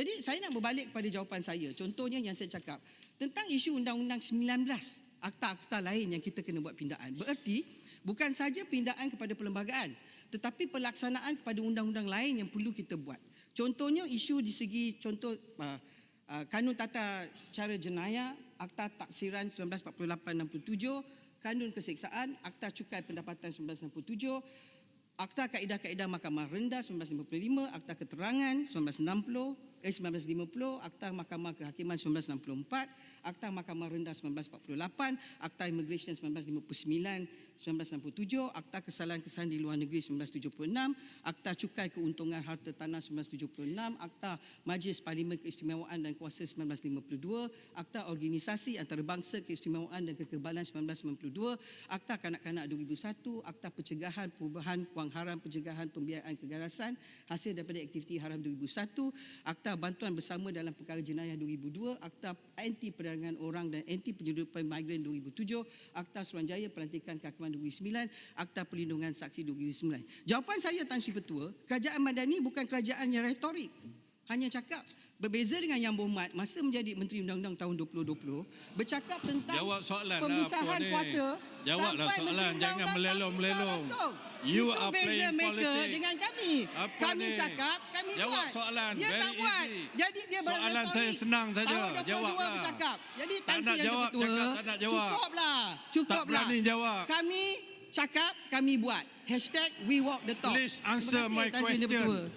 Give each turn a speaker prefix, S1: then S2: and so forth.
S1: Jadi saya nak berbalik kepada jawapan saya. Contohnya yang saya cakap tentang isu Undang-Undang 19, akta-akta lain yang kita kena buat pindaan. Bererti bukan saja pindaan kepada perlembagaan, tetapi pelaksanaan kepada undang-undang lain yang perlu kita buat. Contohnya isu di segi contoh uh, uh, kanun tata cara jenayah, akta taksiran 1948-67, kanun keseksaan, akta cukai pendapatan 1967, Akta Kaedah-Kaedah Mahkamah Rendah 1955, Akta Keterangan 1960, eh 1950, Akta Mahkamah Kehakiman 1964, Akta Mahkamah Rendah 1948, Akta Immigration 1959, 1967, Akta Kesalahan-Kesalahan di Luar Negeri 1976, Akta Cukai Keuntungan Harta Tanah 1976, Akta Majlis Parlimen Keistimewaan dan Kuasa 1952, Akta Organisasi Antarabangsa Keistimewaan dan Kekebalan 1992, Akta Kanak-Kanak 2001, Akta Pencegahan Perubahan Wang Haram Pencegahan Pembiayaan Keganasan hasil daripada aktiviti haram 2001, Akta Bantuan Bersama dalam Perkara Jenayah 2002, Akta Anti Perdagangan Orang dan Anti Penyeludupan Migran 2007, Akta Suruhanjaya Pelantikan Kehakiman 2009, Akta Perlindungan Saksi 2009. Jawapan saya Tan Sri Ketua, Kerajaan Madani bukan kerajaan yang retorik. Hanya cakap berbeza dengan Yang Berhormat masa menjadi Menteri Undang-Undang tahun 2020 bercakap tentang
S2: Jawab soalan lah,
S1: pemisahan
S2: ni?
S1: kuasa
S2: Jawablah soalan, jangan melelong-melelong.
S1: tak.
S2: You
S1: Itu
S2: are
S1: beza
S2: playing
S1: maker
S2: politics.
S1: dengan kami.
S2: Apa
S1: kami
S2: ni?
S1: cakap, kami
S2: Jawab
S1: buat.
S2: soalan,
S1: Dia
S2: very
S1: tak buat.
S2: easy.
S1: Jadi dia
S2: Soalan
S1: berretorik.
S2: saya senang saja.
S1: Tahun 22
S2: Jawablah.
S1: bercakap. Jadi
S2: Tak nak
S1: Yang
S2: jawab,
S1: Ketua,
S2: cakap tak nak jawab.
S1: Cukuplah. Cukuplah.
S2: berani jawab.
S1: Kami cakap, kami buat. Hashtag we walk the talk.
S2: Please answer my question.